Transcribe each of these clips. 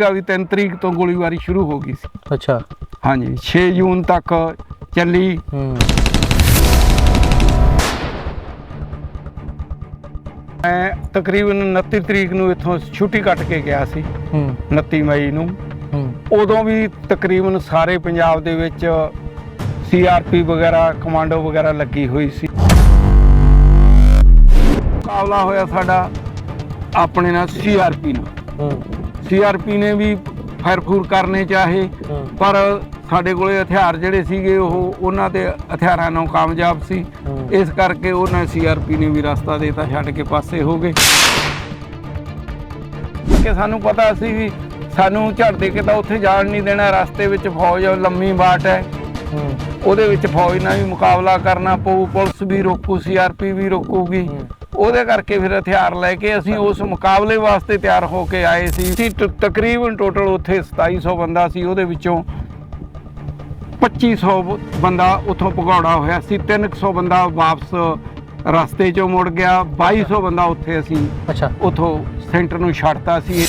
ਦਾ ਵੀ 3 ਤਰੀਕ ਤੋਂ ਗੋਲੀਬਾਰੀ ਸ਼ੁਰੂ ਹੋ ਗਈ ਸੀ। ਅੱਛਾ। ਹਾਂਜੀ 6 ਜੂਨ ਤੱਕ ਚੱਲੀ। ਹੂੰ। ਮੈਂ ਤਕਰੀਬਨ 29 ਤਰੀਕ ਨੂੰ ਇੱਥੋਂ ਛੁੱਟੀ ਕੱਟ ਕੇ ਗਿਆ ਸੀ ਹੂੰ। 29 ਮਈ ਨੂੰ। ਹੂੰ। ਉਦੋਂ ਵੀ ਤਕਰੀਬਨ ਸਾਰੇ ਪੰਜਾਬ ਦੇ ਵਿੱਚ ਸੀਆਰਪੀ ਵਗੈਰਾ ਕਮਾਂਡੋ ਵਗੈਰਾ ਲੱਗੀ ਹੋਈ ਸੀ। ਮੁਕਾਬਲਾ ਹੋਇਆ ਸਾਡਾ ਆਪਣੇ ਨਾਲ ਸੀਆਰਪੀ ਨਾਲ। ਹੂੰ। ਸੀਆਰਪੀ ਨੇ ਵੀ ਫਾਇਰ ਫੂਰ ਕਰਨੇ ਚਾਹੇ ਪਰ ਸਾਡੇ ਕੋਲੇ ਹਥਿਆਰ ਜਿਹੜੇ ਸੀਗੇ ਉਹ ਉਹਨਾਂ ਦੇ ਹਥਿਆਰਾਂ ਨਾਲ ਕਾਮਯਾਬ ਸੀ। ਇਸ ਕਰਕੇ ਉਹਨਾਂ ਸੀਆਰਪੀ ਨੇ ਵੀ ਰਸਤਾ ਦੇਤਾ ਛੱਡ ਕੇ ਪਾਸੇ ਹੋ ਗਏ। ਕਿ ਸਾਨੂੰ ਪਤਾ ਸੀ ਵੀ ਸਾਨੂੰ ਝੜ ਦੇ ਕੇ ਤਾਂ ਉੱਥੇ ਜਾਣ ਨਹੀਂ ਦੇਣਾ ਰਸਤੇ ਵਿੱਚ ਫੌਜ ਲੰਮੀ ਬਾਟ ਹੈ। ਉਹਦੇ ਵਿੱਚ ਫੌਜ ਨਾਲ ਵੀ ਮੁਕਾਬਲਾ ਕਰਨਾ ਪਊ ਪੁਲਿਸ ਵੀ ਰੋਕੂ ਸੀਆਰਪੀ ਵੀ ਰੋਕੂਗੀ। ਉਹਦੇ ਕਰਕੇ ਫਿਰ ਹਥਿਆਰ ਲੈ ਕੇ ਅਸੀਂ ਉਸ ਮੁਕਾਬਲੇ ਵਾਸਤੇ ਤਿਆਰ ਹੋ ਕੇ ਆਏ ਸੀ। ਅਸੀਂ ਤਕਰੀਬਨ ਟੋਟਲ ਉੱਥੇ 2700 ਬੰਦਾ ਸੀ ਉਹਦੇ ਵਿੱਚੋਂ 2500 ਬ- ਬੰਦਾ ਉੱਥੋਂ ਭਗੌੜਾ ਹੋਇਆ ਸੀ 300 ਬੰਦਾ ਵਾਪਸ ਰਸਤੇ 'ਚੋਂ ਮੁੜ ਗਿਆ 2200 ਬੰਦਾ ਉੱਥੇ ਅਸੀਂ ਅੱਛਾ। ਉਥੋਂ ਸੈਂਟਰ ਨੂੰ ਛੱਡਤਾ ਸੀ।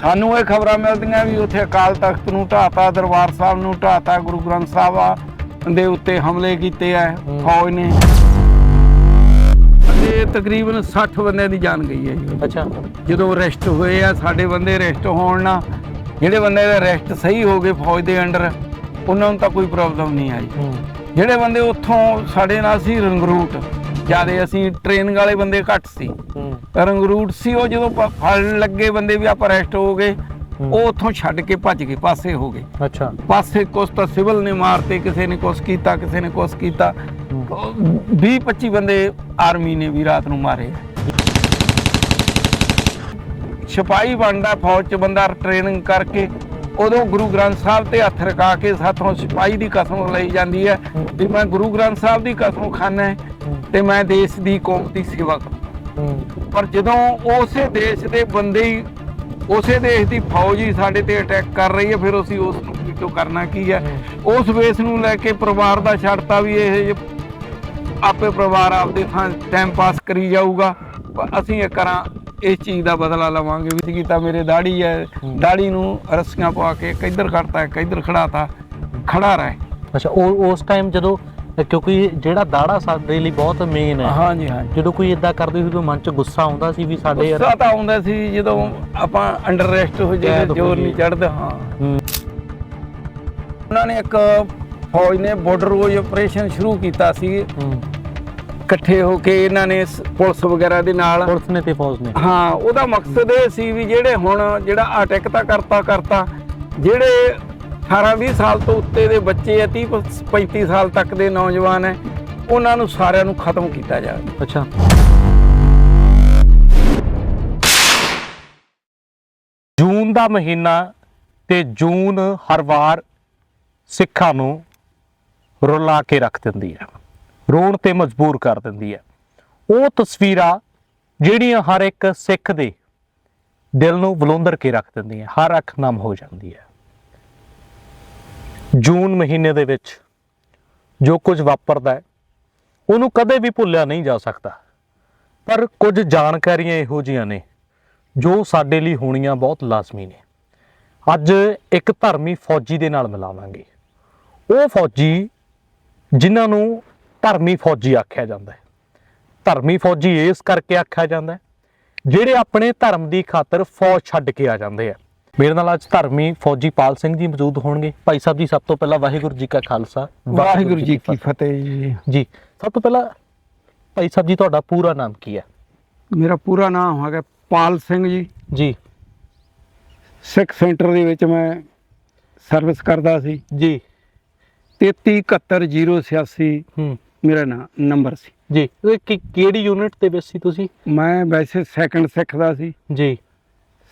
ਸਾਨੂੰ ਇਹ ਖਬਰਾਂ ਮਿਲਦੀਆਂ ਵੀ ਉੱਥੇ ਅਕਾਲ ਤਖਤ ਨੂੰ ਢਾਤਾ ਦਰਬਾਰ ਸਾਹਿਬ ਨੂੰ ਢਾਤਾ ਗੁਰੂ ਗ੍ਰੰਥ ਸਾਹਿਬ ਦੇ ਉੱਤੇ ਹਮਲੇ ਕੀਤੇ ਆ। ਫੌਜ ਨੇ। ਤੇ ਤਕਰੀਬਨ 60 ਬੰਦਿਆਂ ਦੀ ਜਾਨ ਗਈ ਹੈ ਜੀ। ਅੱਛਾ। ਜਦੋਂ ਅਰੈਸਟ ਹੋਏ ਆ ਸਾਡੇ ਬੰਦੇ ਅਰੈਸਟ ਹੋਣ ਨਾਲ ਜਿਹੜੇ ਬੰਦੇ ਦੇ ਅਰੈਸਟ ਸਹੀ ਹੋ ਗਏ ਫੌਜ ਦੇ ਅੰਡਰ ਉਹਨਾਂ ਨੂੰ ਤਾਂ ਕੋਈ ਪ੍ਰੋਬਲਮ ਨਹੀਂ ਆਈ। ਜਿਹੜੇ ਬੰਦੇ ਉੱਥੋਂ ਸਾਡੇ ਨਾਲ ਸੀ ਰੰਗਰੂਟ ਜਿਆਦੇ ਅਸੀਂ ਟ੍ਰੇਨਿੰਗ ਵਾਲੇ ਬੰਦੇ ਘੱਟ ਸੀ। ਰੰਗਰੂਟ ਸੀ ਉਹ ਜਦੋਂ ਫੜਨ ਲੱਗੇ ਬੰਦੇ ਵੀ ਆਪਾਂ ਅਰੈਸਟ ਹੋ ਗਏ। ਉਹ ਉੱਥੋਂ ਛੱਡ ਕੇ ਭੱਜ ਗਏ ਪਾਸੇ ਹੋ ਗਏ। ਅੱਛਾ। ਪਾਸੇ ਕੁਛ ਤਾਂ ਸਿਵਲ ਨੇ ਮਾਰਤੇ ਕਿਸੇ ਨੇ ਕੁਛ ਕੀਤਾ ਕਿਸੇ ਨੇ ਕੁਛ ਕੀਤਾ। 20 25 ਬੰਦੇ ਆਰਮੀ ਨੇ ਵੀ ਰਾਤ ਨੂੰ ਮਾਰੇ। ਸਿਪਾਹੀ ਬਣਦਾ ਫੌਜ ਚ ਬੰਦਾ ਟ੍ਰੇਨਿੰਗ ਕਰਕੇ ਉਦੋਂ ਗੁਰੂ ਗ੍ਰੰਥ ਸਾਹਿਬ ਤੇ ਹੱਥ ਰਖਾ ਕੇ ਸਾਥੋਂ ਸਿਪਾਹੀ ਦੀ ਕਸਮ ਲਈ ਜਾਂਦੀ ਹੈ ਵੀ ਮੈਂ ਗੁਰੂ ਗ੍ਰੰਥ ਸਾਹਿਬ ਦੀ ਕਸਮ ਖਾਨਾ ਹੈ ਤੇ ਮੈਂ ਦੇਸ਼ ਦੀ ਕੌਮ ਦੀ ਸੇਵਾ ਕਰਾਂ ਪਰ ਜਦੋਂ ਉਸੇ ਦੇਸ਼ ਦੇ ਬੰਦੇ ਹੀ ਉਸੇ ਦੇਸ਼ ਦੀ ਫੌਜ ਹੀ ਸਾਡੇ ਤੇ ਅਟੈਕ ਕਰ ਰਹੀ ਹੈ ਫਿਰ ਅਸੀਂ ਉਸ ਨੂੰ ਕਿਤੋਂ ਕਰਨਾ ਕੀ ਹੈ। ਉਸ ਵੇਸ ਨੂੰ ਲੈ ਕੇ ਪਰਿਵਾਰ ਦਾ ਛੱਡਤਾ ਵੀ ਇਹ ਆਪੇ ਪਰਿਵਾਰ ਆਪਦੇ ਥਾਂ ਟਾਈਮ ਪਾਸ ਕਰੀ ਜਾਊਗਾ। ਪਰ ਅਸੀਂ ਇਹ ਕਰਾਂ ਇਸ ਚੀਜ਼ ਦਾ ਬਦਲਾ ਲਵਾਂਗੇ ਵੀ ਕੀਤਾ ਮੇਰੇ ਦਾੜੀ ਹੈ। ਦਾੜੀ ਨੂੰ ਰੱਸੀਆਂ ਪਵਾ ਕੇ ਕਿੱਧਰ ਖੜਤਾ ਕਿੱਧਰ ਖੜਾਤਾ ਖੜਾ ਰਹੇ। ਅੱਛਾ ਉਹ ਉਸ ਟਾਈਮ ਜਦੋਂ ਕਿਉਂਕਿ ਜਿਹੜਾ ਦਾੜਾ ਸਾਡੇ ਲਈ ਬਹੁਤ ਮੇਨ ਹੈ। ਹਾਂਜੀ ਹਾਂਜੀ। ਜਦੋਂ ਕੋਈ ਇਦਾਂ ਕਰਦੇ ਸੀ ਤਾਂ ਮਨ 'ਚ ਗੁੱਸਾ ਆਉਂਦਾ ਸੀ ਵੀ ਸਾਡੇ ਯਾਰ ਗੁੱਸਾ ਤਾਂ ਆਉਂਦਾ ਸੀ ਜਦੋਂ ਆਪਾਂ ਅੰਡਰ ਰੈਸਟ ਹੋ ਜਾਈਏ ਹੋ ਜੋਰ ਨਹੀਂ। ਚੜਦਾ ਹਾਂ। ਹੂੰ। ਉਹਨਾਂ ਨੇ ਇੱਕ ਫੌਜ ਨੇ ਬਾਰਡਰ ਰੋਜ ਆਪਰੇਸ਼ਨ ਸ਼ੁਰੂ ਕੀਤਾ ਸੀ। ਇਕੱਠੇ ਹੋ ਕੇ ਇਹਨਾਂ ਨੇ ਪੁਲਿਸ ਵਗੈਰਾ ਦੇ ਨਾਲ ਪੁਲਿਸ ਨੇ ਤੇ ਫੌਜ ਨੇ। ਹਾਂ ਉਹਦਾ ਮਕਸਦ ਇਹ ਸੀ ਵੀ ਜਿਹੜੇ ਹੁਣ ਜਿਹੜਾ ਅਟੈਕ ਤਾਂ ਕਰਤਾ ਕਰਤਾ ਜਿਹੜੇ 18 20 ਸਾਲ ਤੋਂ ਉੱਤੇ ਦੇ ਬੱਚੇ ਆ 30 35 ਸਾਲ ਤੱਕ ਦੇ ਨੌਜਵਾਨ ਹੈ ਉਹਨਾਂ ਨੂੰ ਸਾਰਿਆਂ ਨੂੰ ਖਤਮ ਕੀਤਾ ਜਾਵੇ। ਅੱਛਾ। ਜੂਨ ਦਾ ਮਹੀਨਾ ਤੇ ਜੂਨ ਹਰ ਵਾਰ ਸਿੱਖਾਂ ਨੂੰ ਰੁਲਾ ਕੇ ਰੱਖ ਦਿੰਦੀ ਹੈ। ਰੋਣ ਤੇ ਮਜਬੂਰ ਕਰ ਦਿੰਦੀ ਹੈ। ਉਹ ਤਸਵੀਰਾਂ ਜਿਹੜੀਆਂ ਹਰ ਇੱਕ ਸਿੱਖ ਦੇ ਦਿਲ ਨੂੰ ਬਲੁੰਦਰ ਕੇ ਰੱਖ ਦਿੰਦੀਆਂ, ਹਰ ਅੱਖ ਨਮ ਹੋ ਜਾਂਦੀ ਹੈ। ਜੂਨ ਮਹੀਨੇ ਦੇ ਵਿੱਚ ਜੋ ਕੁਝ ਵਾਪਰਦਾ ਹੈ, ਉਹਨੂੰ ਕਦੇ ਵੀ ਭੁੱਲਿਆ ਨਹੀਂ ਜਾ ਸਕਦਾ। ਪਰ ਕੁਝ ਜਾਣਕਾਰੀਆਂ ਇਹੋ ਜੀਆਂ ਨੇ ਜੋ ਸਾਡੇ ਲਈ ਹੋਣੀਆਂ ਬਹੁਤ ਲਾਜ਼ਮੀ ਨੇ। ਅੱਜ ਇੱਕ ਧਰਮੀ ਫੌਜੀ ਦੇ ਨਾਲ ਮਿਲਾਵਾਂਗੇ। ਉਹ ਫੌਜੀ ਜਿਨ੍ਹਾਂ ਨੂੰ ਧਰਮੀ ਫੌਜੀ ਆਖਿਆ ਜਾਂਦਾ ਹੈ। ਧਰਮੀ ਫੌਜੀ ਇਸ ਕਰਕੇ ਆਖਿਆ ਜਾਂਦਾ ਹੈ ਜਿਹੜੇ ਆਪਣੇ ਧਰਮ ਦੀ ਖਾਤਰ ਫੌਜ ਛੱਡ ਕੇ ਆ ਜਾਂਦੇ ਆ। ਮੇਰੇ ਨਾਲ ਅੱਜ ਧਰਮੀ ਫੌਜੀ ਪਾਲ ਸਿੰਘ ਜੀ ਮੌਜੂਦ ਹੋਣਗੇ। ਭਾਈ ਸਾਹਿਬ ਜੀ ਸਭ ਤੋਂ ਪਹਿਲਾਂ ਵਾਹਿਗੁਰੂ ਜੀ ਕਾ ਖਾਲਸਾ ਵਾਹਿਗੁਰੂ ਜੀ ਕੀ ਫਤਿਹ। ਜੀ। ਜੀ ਸਭ ਤੋਂ ਪਹਿਲਾਂ ਭਾਈ ਸਾਹਿਬ ਜੀ ਤੁਹਾਡਾ ਪੂਰਾ ਨਾਮ ਕੀ ਹੈ? ਮੇਰਾ ਪੂਰਾ ਨਾਮ ਹੈਗਾ ਪਾਲ ਸਿੰਘ ਜੀ। ਜੀ। ਸਿੱਖ ਸੈਂਟਰ ਦੇ ਵਿੱਚ ਮੈਂ ਸਰਵਿਸ ਕਰਦਾ ਸੀ। ਜੀ। 33718086 ਹੂੰ। ਮੇਰਾ ਨਾਂ ਨੰਬਰ ਸੀ। ਜੀ ਇਹ ਕਿ- ਕਿਹੜੀ ਯੂਨਿਟ ਦੇ ਵਿੱਚ ਸੀ ਤੁਸੀਂ? ਮੈਂ ਵੈਸੇ ਸੈਕੰਡ ਸਿੱਖ ਦਾ ਸੀ। ਜੀ।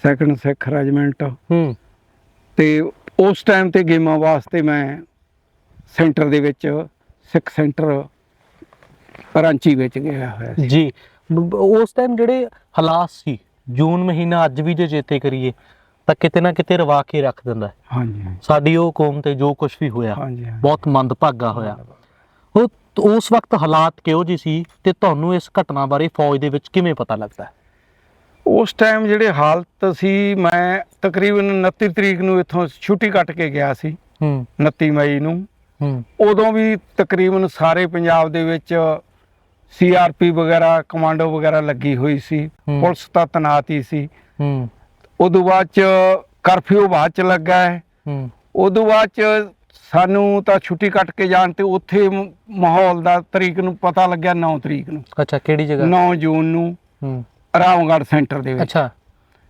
Second Sikh regiment. ਹੂੰ। ਤੇ ਉਸ ਟਾਈਮ ਤੇ ਗੇਮਾਂ ਵਾਸਤੇ ਮੈਂ ਸੈਂਟਰ ਦੇ ਵਿੱਚ ਸਿੱਖ ਸੈਂਟਰ ਰਾਂਚੀ ਵਿੱਚ ਗਿਆ ਹੋਇਆ ਸੀ। ਜੀ। ਬ- ਬ- ਉਸ ਟਾਈਮ ਜਿਹੜੇ ਹਾਲਾਤ ਸੀ ਜੂਨ ਮਹੀਨਾ ਅੱਜ ਵੀ ਜੇ ਚੇਤੇ ਕਰੀਏ ਤਾਂ ਕਿਤੇ ਨਾ ਕਿਤੇ ਰਵਾ ਕੇ ਰੱਖ ਦਿੰਦਾ ਹੈ। ਹਾਂਜੀ ਹਾਂਜੀ, ਸਾਡੀ ਉਹ ਕੌਮ ਤੇ ਜੋ ਕੁਝ ਵੀ ਹੋਇਆ ਹਾਂਜੀ ਹਾਂਜੀ। ਬਹੁਤ ਮੰਦਭਾਗਾ ਹੋਇਆ ਉਹ ਉਸ ਵਕਤ ਹਾਲਾਤ ਕਿਹੋ ਜਿਹੇ ਸੀ ਤੇ ਤੁਹਾਨੂੰ ਇਸ ਘਟਨਾ ਬਾਰੇ ਫੌਜ ਦੇ ਵਿੱਚ ਕਿਵੇਂ ਪਤਾ ਲੱਗਦਾ ਹੈ? ਉਸ ਟਾਈਮ ਜਿਹੜੇ ਹਾਲਤ ਸੀ ਮੈਂ ਤਕਰੀਬਨ 29 ਤਰੀਕ ਨੂੰ ਇੱਥੋਂ ਛੁੱਟੀ ਕੱਟ ਕੇ ਗਿਆ ਸੀ ਹੂੰ 29 ਮਈ ਨੂੰ ਹੂੰ ਉਦੋਂ ਵੀ ਤਕਰੀਬਨ ਸਾਰੇ ਪੰਜਾਬ ਦੇ ਵਿੱਚ ਸੀਆਰਪੀ ਵਗੈਰਾ ਕਮਾਂਡੋ ਵਗੈਰਾ ਲੱਗੀ ਹੋਈ ਸੀ ਹੂੰ। ਪੁਲਿਸ ਤਾਂ ਤੈਨਾਤ ਹੀ ਸੀ ਹੂੰ ਉਦੋਂ ਬਾਅਦ ਚ ਕਰਫਿਊ ਬਾਅਦ ਚ ਲੱਗਾ ਹੈ। ਹੂੰ। ਉਦੋਂ ਬਾਅਦ ਚ ਸਾਨੂੰ ਤਾਂ ਛੁੱਟੀ ਕੱਟ ਕੇ ਜਾਣ ਤੇ ਉੱਥੇ ਮ- ਮਾਹੌਲ ਦਾ ਤਰੀਕ ਨੂੰ ਪਤਾ ਲੱਗਿਆ 9 ਤਰੀਕ ਨੂੰ। ਅੱਛਾ ਕਿਹੜੀ ਜਗ੍ਹਾ? 9 ਜੂਨ ਨੂੰ ਹੂੰ। ਰਾਮਗੜ੍ਹ ਸੈਂਟਰ ਦੇ ਵਿੱਚ। ਅੱਛਾ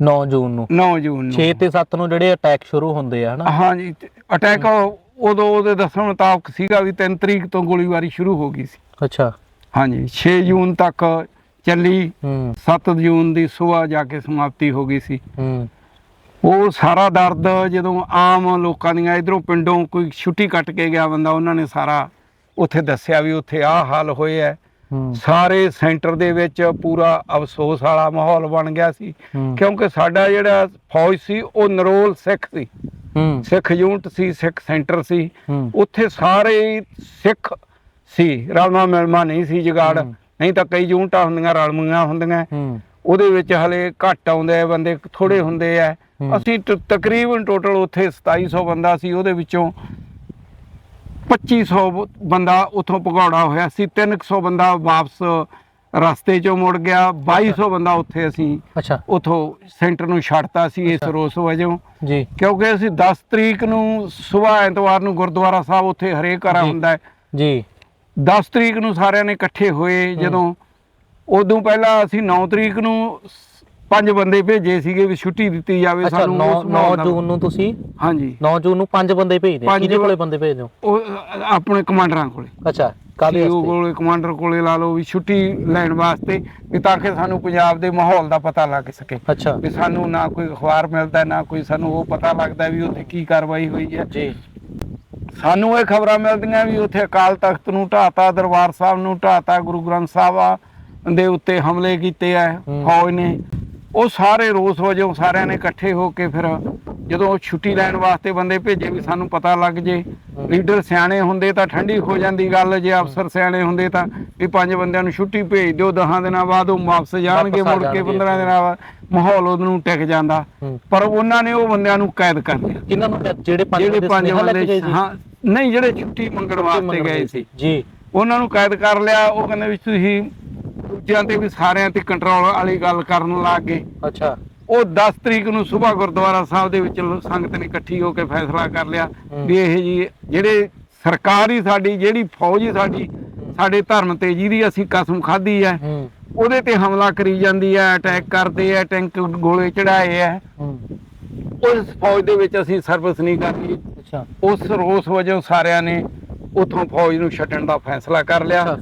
9 ਜੂਨ ਨੂੰ। 9 ਜੂਨ ਨੂੰ। 6 ਤੇ 7 ਨੂੰ ਜਿਹੜੇ ਅਟੈਕ ਸ਼ੁਰੂ ਹੁੰਦੇ ਆ ਹਨਾ? ਹਾਂਜੀ ਅਟੈਕ ਉਦੋਂ ਉਹਦੇ ਦੱਸਣ ਮੁਤਾਬਕ ਸੀਗਾ ਵੀ 3 ਤਰੀਕ ਤੋਂ ਗੋਲੀਬਾਰੀ ਸ਼ੁਰੂ ਹੋ ਗਈ ਸੀ। ਅੱਛਾ। ਹਾਂਜੀ 6 ਜੂਨ ਤੱਕ ਚੱਲੀ। ਹੂੰ। 7 ਜੂਨ ਦੀ ਸਵੇਰ ਜਾ ਕੇ ਸਮਾਪਤੀ ਹੋ ਗਈ ਸੀ। ਉਹ ਸਾਰਾ ਦਰਦ ਜਦੋਂ ਆਮ ਲੋਕਾਂ ਦੀਆਂ ਇਧਰੋਂ ਪਿੰਡੋਂ ਕੋਈ ਛੁੱਟੀ ਕੱਟ ਕੇ ਗਿਆ ਬੰਦਾ ਉਹਨਾਂ ਨੇ ਸਾਰਾ ਉੱਥੇ ਦੱਸਿਆ ਵੀ ਉੱਥੇ ਆਹ ਹਾਲ ਹੋਇਆ ਸਾਰੇ ਸੈਂਟਰ ਦੇ ਵਿੱਚ ਪੂਰਾ ਅਫਸੋਸ ਵਾਲਾ ਮਾਹੌਲ ਬਣ ਗਿਆ ਸੀ। ਕਿਉਂਕਿ ਸਾਡਾ ਜਿਹੜਾ ਫੌਜ ਸੀ ਉਹ ਨਰੋਲ ਸਿੱਖ ਸੀ। ਸਿੱਖ ਯੂਨਿਟ ਸੀ ਸਿੱਖ ਸੈਂਟਰ ਸੀ। ਉੱਥੇ ਸਾਰੇ ਸਿੱਖ ਸੀ। ਰਲਮਾ ਮਿਲਮਾ ਨਹੀਂ ਸੀ ਜਗਾੜ। ਨਹੀਂ ਤਾਂ ਕਈ ਯੂਨਿਟਾਂ ਹੁੰਦੀਆਂ ਰਲਮੀਆਂ ਹੁੰਦੀਆਂ। ਉਹਦੇ ਵਿੱਚ ਹਲੇ ਘੱਟ ਆਉਂਦੇ ਆ ਬੰਦੇ ਥੋੜੇ ਹੁੰਦੇ ਆ। ਅਸੀਂ ਤਕਰੀਬਨ ਟੋਟਲ ਉੱਥੇ 2700 ਬੰਦਾ ਸੀ ਉਹਦੇ ਵਿੱਚੋਂ 2500 ਬ- ਬੰਦਾ ਉੱਥੋਂ ਭਗੌੜਾ ਹੋਇਆ ਸੀ 300 ਬੰਦਾ ਵਾਪਸ ਰਸਤੇ 'ਚੋਂ ਮੁੜ ਗਿਆ 2200 ਬੰਦਾ ਉੱਥੇ ਅਸੀਂ ਅੱਛਾ। ਉੱਥੋਂ ਸੈਂਟਰ ਨੂੰ ਛੱਡਤਾ ਸੀ ਇਸ। ਰੋਸ ਵਜੋਂ। ਜੀ। ਕਿਉਂਕਿ ਅਸੀਂ 10 ਤਰੀਕ ਨੂੰ ਸਵੇਰ ਐਤਵਾਰ ਨੂੰ ਗੁਰਦੁਆਰਾ ਸਾਹਿਬ ਉੱਥੇ ਹਰੇਕ ਘਰਾਂ। ਹੁੰਦਾ ਹੈ। ਜੀ। 10 ਤਰੀਕ ਨੂੰ ਸਾਰਿਆਂ ਨੇ ਇਕੱਠੇ ਹੋਏ ਜਦੋਂ। ਉਦੋਂ ਪਹਿਲਾਂ ਅਸੀਂ 9 ਤਰੀਕ ਨੂੰ ਸ- ਪੰਜ ਬੰਦੇ ਭੇਜੇ ਸੀਗੇ ਵੀ ਛੁੱਟੀ ਦਿੱਤੀ ਜਾਵੇ ਅੱਛਾ ਸਾਨੂੰ 9 ਉਸ ਮਾਹੌਲ 9 ਨਾਲ। ਜੂਨ ਨੂੰ ਤੁਸੀਂ ਹਾਂਜੀ। 9 ਜੂਨ ਨੂੰ ਪੰਜ ਬੰਦੇ ਭੇਜਦੇ ਪੰਜ ਕਿਹਦੇ ਕੋਲੇ ਬੰਦੇ। ਭੇਜਦੇ ਹੋ? ਉਹ ਅ, ਆਪਣੇ ਕਮਾਂਡਰਾਂ ਕੋਲੇ। ਅੱਛਾ ਕਾਦੇ CEO ਵਾਸਤੇ? ਕੋਲੇ ਕਮਾਂਡਰ ਕੋਲੇ ਲਾ ਲਓ ਵੀ ਛੁੱਟੀ ਲੈਣ ਵਾਸਤੇ ਵੀ ਤਾਂ ਕਿ ਸਾਨੂੰ ਪੰਜਾਬ ਦੇ ਮਾਹੌਲ ਦਾ ਪਤਾ ਲੱਗ ਸਕੇ। ਅੱਛਾ। ਵੀ ਸਾਨੂੰ ਨਾ ਕੋਈ ਅਖਬਾਰ ਮਿਲਦਾ ਨਾ ਕੋਈ ਸਾਨੂੰ ਉਹ ਪਤਾ ਲੱਗਦਾ ਵੀ ਉੱਥੇ ਕੀ ਕਾਰਵਾਈ ਹੋਈ ਹੈ। ਜੀ। ਸਾਨੂੰ ਇਹ ਖਬਰਾਂ ਮਿਲਦੀਆਂ ਵੀ ਉੱਥੇ ਅਕਾਲ ਤਖਤ ਨੂੰ ਢਾਤਾ ਦਰਬਾਰ ਸਾਹਿਬ ਨੂੰ ਢਾਤਾ ਗੁਰੂ ਗ੍ਰੰਥ ਸਾਹਿਬ ਦੇ ਉੱਤੇ ਹਮਲੇ ਕੀਤੇ ਆ। ਫੌਜ ਨੇ ਉਹ ਸਾਰੇ ਰੋਸ ਵਜੋਂ ਸਾਰਿਆਂ ਨੇ ਇਕੱਠੇ ਹੋ ਕੇ ਫਿਰ ਜਦੋਂ ਛੁੱਟੀ ਲੈਣ ਵਾਸਤੇ ਬੰਦੇ ਭੇਜੇ ਵੀ ਸਾਨੂੰ ਪਤਾ ਲੱਗ ਜੇ। ਲੀਡਰ ਸਿਆਣੇ ਹੁੰਦੇ ਤਾਂ ਠੰਡੀ ਹੋ ਜਾਂਦੀ ਗੱਲ ਜੇ ਅਫਸਰ ਸਿਆਣੇ ਹੁੰਦੇ ਤਾਂ ਵੀ ਪੰਜ ਬੰਦਿਆਂ ਨੂੰ ਛੁੱਟੀ ਭੇਜ ਦਿਓ 10 ਦਿਨਾਂ ਬਾਅਦ ਉਹ ਵਾਪਸ ਜਾਣਗੇ ਮੁੜ ਕੇ ਜਾਣਗੇ। 15 ਦਿਨਾਂ ਬਾਅਦ ਮਾਹੌਲ ਉਹਨੂੰ ਟਿਕ ਜਾਂਦਾ। ਪਰ ਉਹਨਾਂ ਨੇ ਉਹ ਬੰਦਿਆਂ ਨੂੰ ਕੈਦ ਕਰ ਲਿਆ। ਕਿਹਨਾਂ ਨੂੰ ਜਿਹੜੇ ਪੰਜ ਬੰਦੇ ਹਾਂ ਨਹੀਂ ਜਿਹੜੇ ਛੁੱਟੀ ਮੰਗਣ ਵਾਸਤੇ ਗਏ ਸੀ। ਜੀ। ਉਹਨਾਂ ਨੂੰ ਕੈਦ ਕਰ ਲਿਆ। ਉਹ ਕਹਿੰਦੇ ਵੀ ਤੁਸੀਂ ਦੂਜਿਆਂ ਤੇ ਵੀ ਸਾਰਿਆਂ ਤੇ ਕੰਟਰੋਲ ਵਾਲੀ ਗੱਲ ਕਰਨ ਲੱਗ ਗਏ। ਅੱਛਾ। ਉਹ 10 ਤਰੀਕ ਨੂੰ ਸਵੇਰ ਗੁਰਦੁਆਰਾ ਸਾਹਿਬ ਦੇ ਵਿੱਚ ਸੰਗਤ ਨੇ ਇਕੱਠੀ ਹੋ ਕੇ ਫੈਸਲਾ ਕਰ ਲਿਆ। ਵੀ ਇਹ ਜੀ ਜਿਹੜੇ ਸਰਕਾਰ ਹੀ ਸਾਡੀ ਜਿਹੜੀ ਫੌਜ ਹੀ ਸਾਡੀ ਸਾਡੇ ਧਰਮ ਤੇ ਜਿਹਦੀ ਅਸੀਂ ਕਸਮ ਖਾਧੀ ਹੈ ਉਹਦੇ ਤੇ ਹਮਲਾ ਕਰੀ ਜਾਂਦੀ ਹੈ ਅਟੈਕ ਕਰਦੇ ਆ ਟੈਂਕ ਗੋਲੇ ਚੜਾਏ ਆ ਉਸ ਫੌਜ ਦੇ ਵਿੱਚ ਅਸੀਂ ਸਰਵਿਸ ਨਹੀਂ ਕਰਨੀ। ਅੱਛਾ। ਉਸ ਰੋਸ ਵਜੋਂ ਸਾਰਿਆਂ ਨੇ ਉਥੋਂ ਫੌਜ ਨੂੰ ਛੱਡਣ ਦਾ ਫੈਸਲਾ ਕਰ ਲਿਆ।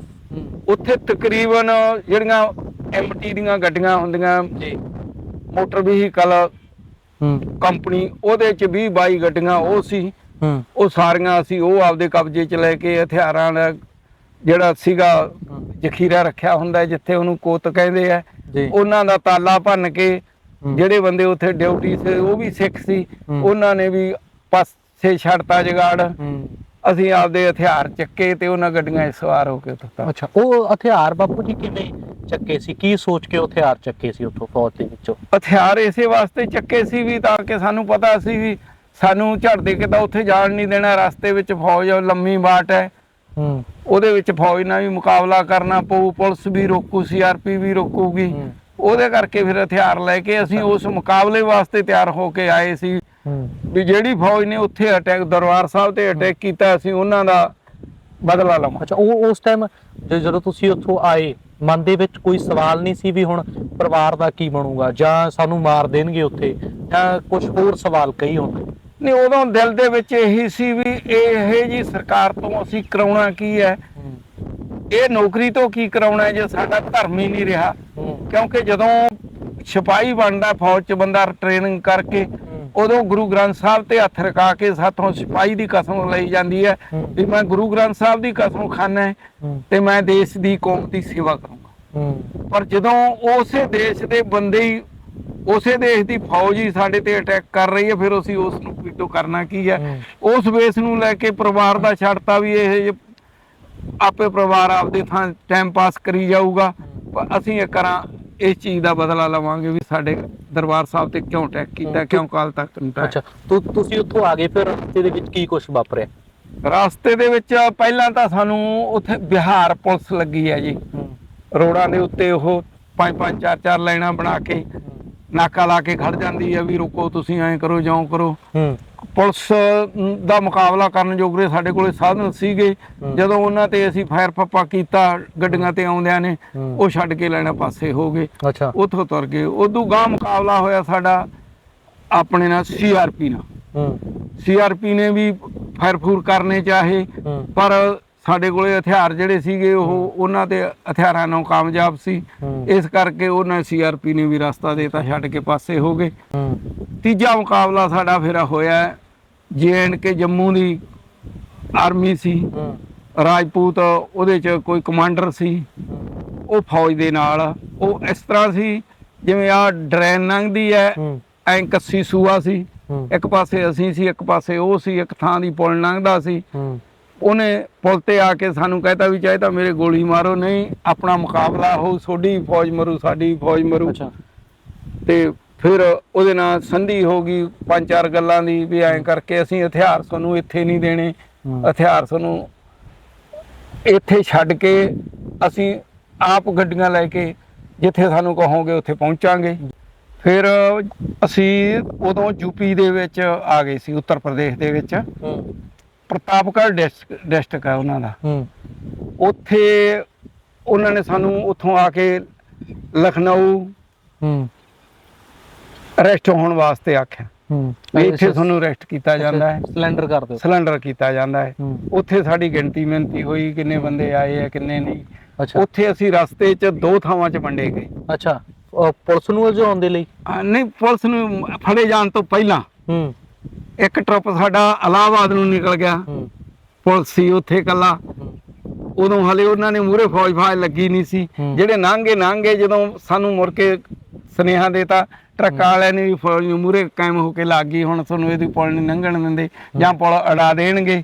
ਉੱਥੇ ਤਕਰੀਬਨ ਜਿਹੜੀਆਂ ਐਮਟੀ ਦੀਆਂ ਗੱਡੀਆਂ ਹੁੰਦੀਆਂ ਜੀ। ਮੋਟਰ ਵਹੀਕਲ ਹੂੰ। ਕੰਪਨੀ ਉਹਦੇ ਚ 20 22 ਗੱਡੀਆਂ ਉਹ ਸੀ। ਹੂੰ। ਉਹ ਸਾਰੀਆਂ ਅਸੀਂ ਉਹ ਆਪਦੇ ਕਬਜ਼ੇ ਚ ਲੈ ਕੇ ਹਥਿਆਰਾਂ ਦਾ ਜਿਹੜਾ ਸੀਗਾ ਜ਼ਖੀਰਾ ਰੱਖਿਆ ਹੁੰਦਾ ਜਿੱਥੇ ਉਹਨੂੰ ਕੋਤ ਕਹਿੰਦੇ ਆ। ਉਹਨਾਂ ਦਾ ਤਾਲਾ ਭੰਨ ਕੇ। ਜਿਹੜੇ ਬੰਦੇ ਉੱਥੇ ਡਿਊਟੀ ਸੀ ਉਹ ਵੀ ਸਿੱਖ ਸੀ। ਉਹਨਾਂ ਨੇ ਵੀ ਪਾਸੇ ਛੱਡਤਾ ਜਗਾੜ। ਅਸੀਂ ਆਪਦੇ ਹਥਿਆਰ ਚੱਕੇ ਤੇ ਉਹਨਾਂ ਗੱਡੀਆਂ ਸਵਾਰ ਹੋ ਕੇ ਉੱਥੇ ਅੱਛਾ ਉਹ ਹਥਿਆਰ ਬਾਪੂ ਜੀ ਕਿਵੇਂ ਚੱਕੇ ਸੀ? ਕੀ ਸੋਚ ਕੇ ਉਹ ਹਥਿਆਰ ਚੱਕੇ ਸੀ ਉੱਥੋਂ ਫੌਜ ਦੇ ਵਿੱਚੋਂ? ਹਥਿਆਰ ਇਸੇ ਵਾਸਤੇ ਚੱਕੇ ਸੀ ਵੀ ਤਾਂ ਕਿ ਸਾਨੂੰ ਪਤਾ ਸੀ ਵੀ ਸਾਨੂੰ ਝੜਦੇ ਕਿਤਾ ਉੱਥੇ ਜਾਣ ਨਹੀਂ ਦੇਣਾ ਰਸਤੇ ਵਿੱਚ ਫੌਜ ਲੰਮੀ ਬਾਟ ਹੈ। ਹੂੰ। ਉਹਦੇ ਵਿੱਚ ਫੌਜ ਨਾਲ ਵੀ ਮੁਕਾਬਲਾ ਕਰਨਾ ਪਊ ਪੁਲਿਸ ਵੀ ਰੋਕੂ ਸੀਆਰਪੀ ਵੀ ਰੋਕੂਗੀ। ਉਹਦੇ ਕਰਕੇ ਫਿਰ ਹਥਿਆਰ ਲੈ ਕੇ ਅਸੀਂ ਉਸ ਮੁਕਾਬਲੇ ਵਾਸਤੇ ਤਿਆਰ ਹੋ ਕੇ ਆਏ ਸੀ। ਵੀ ਜਿਹੜੀ ਫੌਜ ਨੇ ਉੱਥੇ ਅਟੈਕ ਦਰਬਾਰ ਸਾਹਿਬ ਤੇ ਅਟੈਕ ਕੀਤਾ ਅਸੀਂ ਉਹਨਾਂ ਦਾ ਬਦਲਾ ਲਵਾਂ ਅੱਛਾ ਉਹ ਉਸ ਟਾਈਮ ਜਦੋਂ ਤੁਸੀਂ ਉੱਥੋਂ ਆਏ ਮਨ ਦੇ ਵਿੱਚ ਕੋਈ ਸਵਾਲ ਨਹੀਂ ਸੀ ਵੀ ਹੁਣ ਪਰਿਵਾਰ ਦਾ ਕੀ ਬਣੂਗਾ ਜਾਂ ਸਾਨੂੰ ਮਾਰ ਦੇਣਗੇ ਉੱਥੇ ਜਾਂ ਕੁਝ ਹੋਰ ਸਵਾਲ ਕਈ ਹੋਣ। ਨਹੀਂ ਉਦੋਂ ਦਿਲ ਦੇ ਵਿੱਚ ਇਹੀ ਸੀ ਵੀ ਇਹ ਜੀ ਸਰਕਾਰ ਤੋਂ ਅਸੀਂ ਕਰਾਉਣਾ ਕੀ ਹੈ? ਇਹ ਨੌਕਰੀ ਤੋਂ ਕੀ ਕਰਾਉਣਾ ਜੇ ਸਾਡਾ ਧਰਮ ਹੀ ਨਹੀਂ ਰਿਹਾ? ਕਿਉਂਕਿ ਜਦੋਂ ਸਿਪਾਹੀ ਬਣਦਾ ਫੌਜ 'ਚ ਬੰਦਾ ਟ੍ਰੇਨਿੰਗ ਕਰਕੇ ਉਦੋਂ ਗੁਰੂ ਗ੍ਰੰਥ ਸਾਹਿਬ ਤੇ ਹੱਥ ਰਖਾ ਕੇ ਸਾਥੋਂ ਸਿਪਾਹੀ ਦੀ ਕਸਮ ਲਈ ਜਾਂਦੀ ਹੈ। ਵੀ ਮੈਂ ਗੁਰੂ ਗ੍ਰੰਥ ਸਾਹਿਬ ਦੀ ਕਸਮ ਖਾਨਾ ਹੈ ਤੇ ਮੈਂ ਦੇਸ਼ ਦੀ ਕੌਮ ਦੀ ਸੇਵਾ ਕਰੂੰਗਾ। ਪਰ ਜਦੋਂ ਉਸੇ ਦੇਸ਼ ਦੇ ਬੰਦੇ ਹੀ ਉਸੇ ਦੇਸ਼ ਦੀ ਫੌਜ ਹੀ ਸਾਡੇ ਤੇ ਅਟੈਕ ਕਰ ਰਹੀ ਹੈ ਫਿਰ ਅਸੀਂ ਉਸ ਨੂੰ ਪੀਟੋ ਕਰਨਾ ਕੀ ਹੈ। ਉਸ ਬੇਸ ਨੂੰ ਲੈ ਕੇ ਪਰਿਵਾਰ ਦਾ ਛੱਡਤਾ ਵੀ ਇਹ ਆਪੇ ਪਰਿਵਾਰ ਆਪਦੇ ਥਾਂ ਟਾਈਮ ਪਾਸ ਕਰੀ ਜਾਊਗਾ। ਅਸੀਂ ਇਹ ਕਰਾਂ। ਇਸ ਚੀਜ਼ ਦਾ ਬਦਲਾ ਲਵਾਂਗੇ ਵੀ ਸਾਡੇ ਦਰਬਾਰ ਸਾਹਿਬ ਤੇ ਕਿਉਂ ਅਟੈਕ ਕੀਤਾ ਕਿਉਂ ਕਾਲ ਤੱਕ ਕੀਤਾ ਅੱਛਾ ਤੁ- ਤੁਸੀਂ ਉੱਥੋਂ ਆ ਗਏ ਫਿਰ ਰਸਤੇ ਦੇ ਵਿੱਚ ਕੀ ਕੁਝ ਵਾਪਰਿਆ? ਰਸਤੇ ਦੇ ਵਿੱਚ ਪਹਿਲਾਂ ਤਾਂ ਸਾਨੂੰ ਉੱਥੇ ਬਿਹਾਰ ਪੁਲਿਸ ਲੱਗੀ ਹੈ ਜੀ। ਰੋਡਾਂ ਦੇ ਉੱਤੇ ਉਹ ਪੰਜ ਪੰਜ ਚਾਰ ਚਾਰ ਲਾਈਨਾਂ ਬਣਾ ਕੇ ਨਾਕਾ ਲਾ ਕੇ ਖੜ ਜਾਂਦੀ ਹੈ ਵੀ ਰੁਕੋ ਤੁਸੀਂ ਐਂ ਕਰੋ ਜਿਉਂ ਕਰੋ। ਹੂੰ। ਪੁਲਿਸ ਦਾ ਮੁਕਾਬਲਾ ਕਰਨ ਜੋਗਰੇ ਸਾਡੇ ਕੋਲੇ ਸਾਧਨ ਸੀਗੇ। ਜਦੋਂ ਉਹਨਾਂ ਤੇ ਅਸੀਂ ਫਾਇਰ ਪੱਪਾ ਕੀਤਾ ਗੱਡੀਆਂ ਤੇ ਆਉਂਦਿਆਂ ਨੇ। ਉਹ ਛੱਡ ਕੇ ਲੈਣਾ ਪਾਸੇ ਹੋ ਗਏ। ਅੱਛਾ। ਉੱਥੋਂ ਤੁਰ ਗਏ। ਉਦੋਂ ਗਾਂ ਮੁਕਾਬਲਾ ਹੋਇਆ ਸਾਡਾ ਆਪਣੇ ਨਾਲ ਸੀਆਰਪੀ ਨਾਲ। ਹੂੰ। ਸੀਆਰਪੀ ਨੇ ਵੀ ਫਾਇਰ ਫੂਰ ਕਰਨੇ ਚਾਹੇ ਪਰ ਸਾਡੇ ਕੋਲੇ ਹਥਿਆਰ ਜਿਹੜੇ ਸੀਗੇ ਉਹ ਉਹਨਾਂ ਤੇ ਹਥਿਆਰਾਂ ਨਾਲ ਕਾਮਯਾਬ ਸੀ। ਇਸ ਕਰਕੇ ਉਹਨਾਂ ਸੀਆਰਪੀ ਨੇ ਵੀ ਰਸਤਾ ਦੇਤਾ ਛੱਡ ਕੇ ਪਾਸੇ ਹੋ ਗਏ। ਤੀਜਾ ਮੁਕਾਬਲਾ ਸਾਡਾ ਫਿਰ ਹੋਇਆ ਜੇਐਨ ਕੇ ਜੰਮੂ ਦੀ ਆਰਮੀ ਸੀ ਰਾਜਪੂਤ ਉਹਦੇ ਚ ਕੋਈ ਕਮਾਂਡਰ ਸੀ। ਉਹ ਫੌਜ ਦੇ ਨਾਲ ਉਹ ਇਸ ਤਰ੍ਹਾਂ ਸੀ ਜਿਵੇਂ ਆ ਡਰੇਨ ਲੰਘਦੀ ਹੈ ਐਂ ਕੱਸੀ ਸੂਆ ਸੀ। ਇੱਕ ਪਾਸੇ ਅਸੀਂ ਸੀ ਇੱਕ ਪਾਸੇ ਉਹ ਸੀ ਇੱਕ ਥਾਂ ਦੀ ਪੁਲ ਲੰਘਦਾ ਸੀ। ਉਹਨੇ ਪੁਲ ਤੇ ਆ ਕੇ ਸਾਨੂੰ ਕਹਿਤਾ ਵੀ ਚਾਹੇ ਤਾਂ ਮੇਰੇ ਗੋਲੀ ਮਾਰੋ ਨਹੀਂ ਆਪਣਾ ਮੁਕਾਬਲਾ ਹੋ ਤੁਹਾਡੀ ਫੌਜ ਮਰੂ ਸਾਡੀ ਫੌਜ ਮਰੂ। ਅੱਛਾ। ਤੇ ਫਿਰ ਉਹਦੇ ਨਾਲ ਸੰਧੀ ਹੋ ਗਈ ਪੰਜ ਚਾਰ ਗੱਲਾਂ ਦੀ ਵੀ ਐਂ ਕਰਕੇ ਅਸੀਂ ਹਥਿਆਰ ਤੁਹਾਨੂੰ ਇੱਥੇ ਨਹੀਂ ਦੇਣੇ ਹਥਿਆਰ ਤੁਹਾਨੂੰ ਇੱਥੇ ਛੱਡ ਕੇ ਅਸੀਂ ਆਪ ਗੱਡੀਆਂ ਲੈ ਕੇ ਜਿੱਥੇ ਸਾਨੂੰ ਕਹੋਗੇ ਉੱਥੇ ਪਹੁੰਚਾਂਗੇ। ਫਿਰ ਅਸੀਂ ਉਦੋਂ ਯੂਪੀ ਦੇ ਵਿੱਚ ਆ ਗਏ ਸੀ ਉੱਤਰ ਪ੍ਰਦੇਸ਼ ਦੇ ਵਿੱਚ। ਪ੍ਰਤਾਪਗੜ੍ਹ ਡਿਸਟ੍ਰਿਕਟ ਹੈ ਉਹਨਾਂ ਦਾ। ਹੂੰ। ਉੱਥੇ ਉਹਨਾਂ ਨੇ ਸਾਨੂੰ ਉੱਥੋਂ ਆ ਕੇ ਲਖਨਊ ਹੂੰ। ਅਰੈਸਟ ਹੋਣ ਵਾਸਤੇ ਆਖਿਆ। ਹੂੰ। ਇੱਥੇ ਤੁਹਾਨੂੰ ਅਰੈਸਟ ਕੀਤਾ ਜਾਂਦਾ ਹੈ। ਸਿਲੰਡਰ ਕਰ ਦਿਓ। ਸਿਲੰਡਰ ਕੀਤਾ ਜਾਂਦਾ ਹੈ। ਉੱਥੇ ਸਾਡੀ ਗਿਣਤੀ ਮਿਹਨਤੀ ਹੋਈ ਕਿੰਨੇ ਬੰਦੇ ਆਏ ਆ ਕਿੰਨੇ ਨਹੀਂ। ਅੱਛਾ। ਉੱਥੇ ਅਸੀਂ ਰਸਤੇ 'ਚ ਦੋ ਥਾਵਾਂ 'ਚ ਵੰਡੇ ਗਏ। ਅੱਛਾ। ਪੁਲਿਸ ਨੂੰ ਉਲਝਾਉਣ ਦੇ ਲਈ? ਨਹੀਂ ਪੁਲਿਸ ਨੂੰ ਫੜੇ ਜਾਣ ਤੋਂ ਪਹਿਲਾਂ ਹੂੰ। ਇੱਕ ਟਰੱਪ ਸਾਡਾ ਇਲਾਹਾਬਾਦ ਨੂੰ ਨਿਕਲ ਗਿਆ। ਪੁਲਿਸ ਸੀ ਉੱਥੇ ਇਕੱਲਾ। ਹੂੰ, ਉਦੋਂ ਹਲੇ ਉਹਨਾਂ ਨੇ ਮੂਰੇ ਫੌਜ ਫਾਜ ਲੱਗੀ ਨਹੀਂ ਸੀ। ਜਿਹੜੇ ਨਾਂਗੇ ਨਾਂਗੇ ਜਦੋਂ ਸਾਨੂੰ ਮੁੜ ਕੇ ਸੁਨੇਹਾ ਦੇਤਾ ਟਰੱਕ ਵਾਲਿਆਂ ਨੇ ਵੀ ਫੌਜ ਨੂੰ ਮੂਰੇ ਕਾਇਮ ਹੋ ਕੇ ਲੱਗ ਗਈ ਹੁਣ ਤੁਹਾਨੂੰ ਇਹਦੀ ਪੁਲ ਨਹੀਂ ਲੰਘਣ ਦਿੰਦੇ ਜਾਂ ਪੁਲ ਅੜਾ ਦੇਣਗੇ।